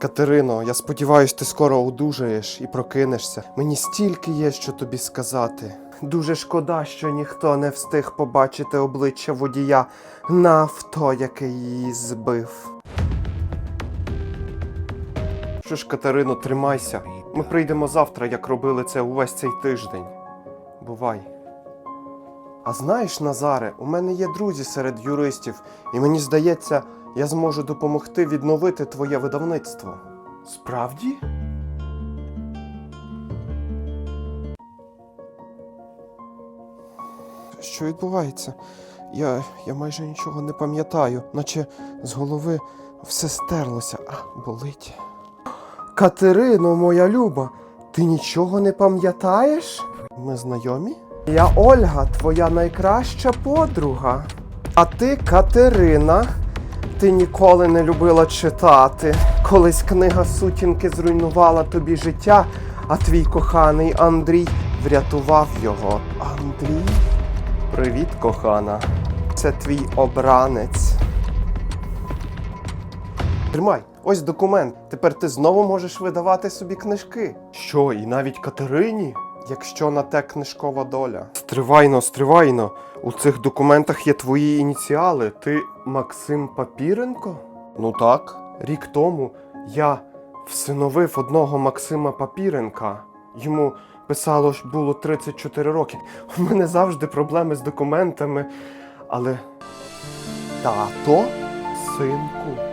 Катерино, я сподіваюся, ти скоро одужаєш і прокинешся. Мені стільки є, що тобі сказати. Дуже шкода, що ніхто не встиг побачити обличчя водія на авто, яке її збив. Що ж, Катерино, тримайся. Ми прийдемо завтра, як робили це увесь цей тиждень. Бувай. А знаєш, Назаре, у мене є друзі серед юристів, і мені здається, я зможу допомогти відновити твоє видавництво. Справді? Що відбувається? Я, я майже нічого не пам'ятаю, наче з голови все стерлося, а болить. Катерино, моя люба, ти нічого не пам'ятаєш? Ми знайомі? Я Ольга, твоя найкраща подруга. А ти Катерина. Ти ніколи не любила читати. Колись книга сутінки зруйнувала тобі життя, а твій коханий Андрій врятував його. Андрій? Привіт, кохана. Це твій обранець. Тримай, ось документ. Тепер ти знову можеш видавати собі книжки. Що, і навіть Катерині? Якщо на те книжкова доля. Стривайно, стривайно. У цих документах є твої ініціали. Ти Максим Папіренко? Ну так. Рік тому я всиновив одного Максима Папіренка. Йому писало, що було 34 роки. У мене завжди проблеми з документами. Але. Тато, синку.